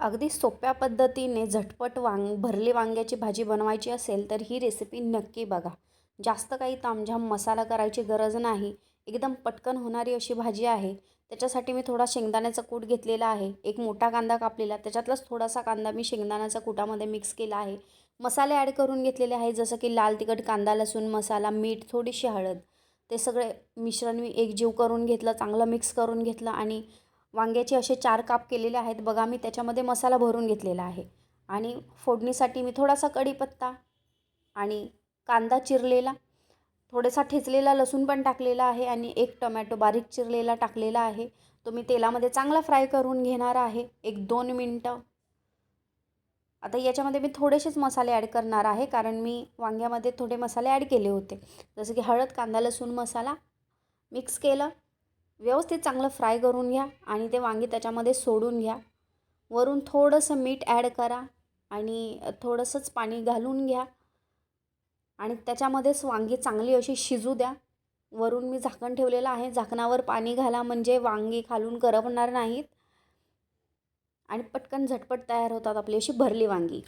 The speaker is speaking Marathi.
अगदी सोप्या पद्धतीने झटपट वांग भरली वांग्याची भाजी बनवायची असेल तर ही रेसिपी नक्की बघा. जास्त काही तामझाम मसाला करायची गरज नाही. एकदम पटकन होणारी अशी भाजी आहे. त्याच्यासाठी मी थोडा शेंगदाण्याचा कूट घेतलेला आहे. एक मोठा कांदा कापलेला. त्याच्यातलाच थोडासा कांदा मी शेंगदाण्याच्या कुटामध्ये मिक्स केला आहे. मसाले ॲड करून घेतलेले आहे. जसं की लाल तिखट कांदा लसूण मसाला मीठ थोडीशी हळद. ते सगळे मिश्रण मी एकजीव करून घेतलं चांगलं मिक्स करून घेतलं आणि वांग्याचे असे चार काप केलेले आहेत. बघा मी त्याच्यामध्ये मसाला भरून घेतलेला आहे. आणि फोडणीसाठी मी थोडासा कढीपत्ता आणि कांदा चिरलेला थोडासा ठेचलेला लसूण पण टाकलेला आहे आणि एक टमॅटो बारीक चिरलेला टाकलेला आहे. तो मी तेलामध्ये चांगला फ्राय करून घेणार आहे. एक दोन मिनटं. आता याच्यामध्ये मी थोडेसेच मसाले ॲड करणार आहे कारण मी वांग्यामध्ये थोडे मसाले ॲड केले होते. जसं की हळद कांदा लसूण मसाला मिक्स केलं. व्यवस्थित चांगलं फ्राय करून घ्या आणि ते वांगी त्याच्यामध्ये सोडून घ्या. वरून थोडंसं मीठ ॲड करा आणि थोडंसंच पाणी घालून घ्या. आणि त्याच्यामध्येच वांगी चांगली अशी शिजू द्या. वरून मी झाकण ठेवलेलं आहे. झाकणावर पाणी घाला म्हणजे वांगी खालून करपणार नाहीत. आणि पटकन झटपट तयार होतात आपली अशी भरली वांगी.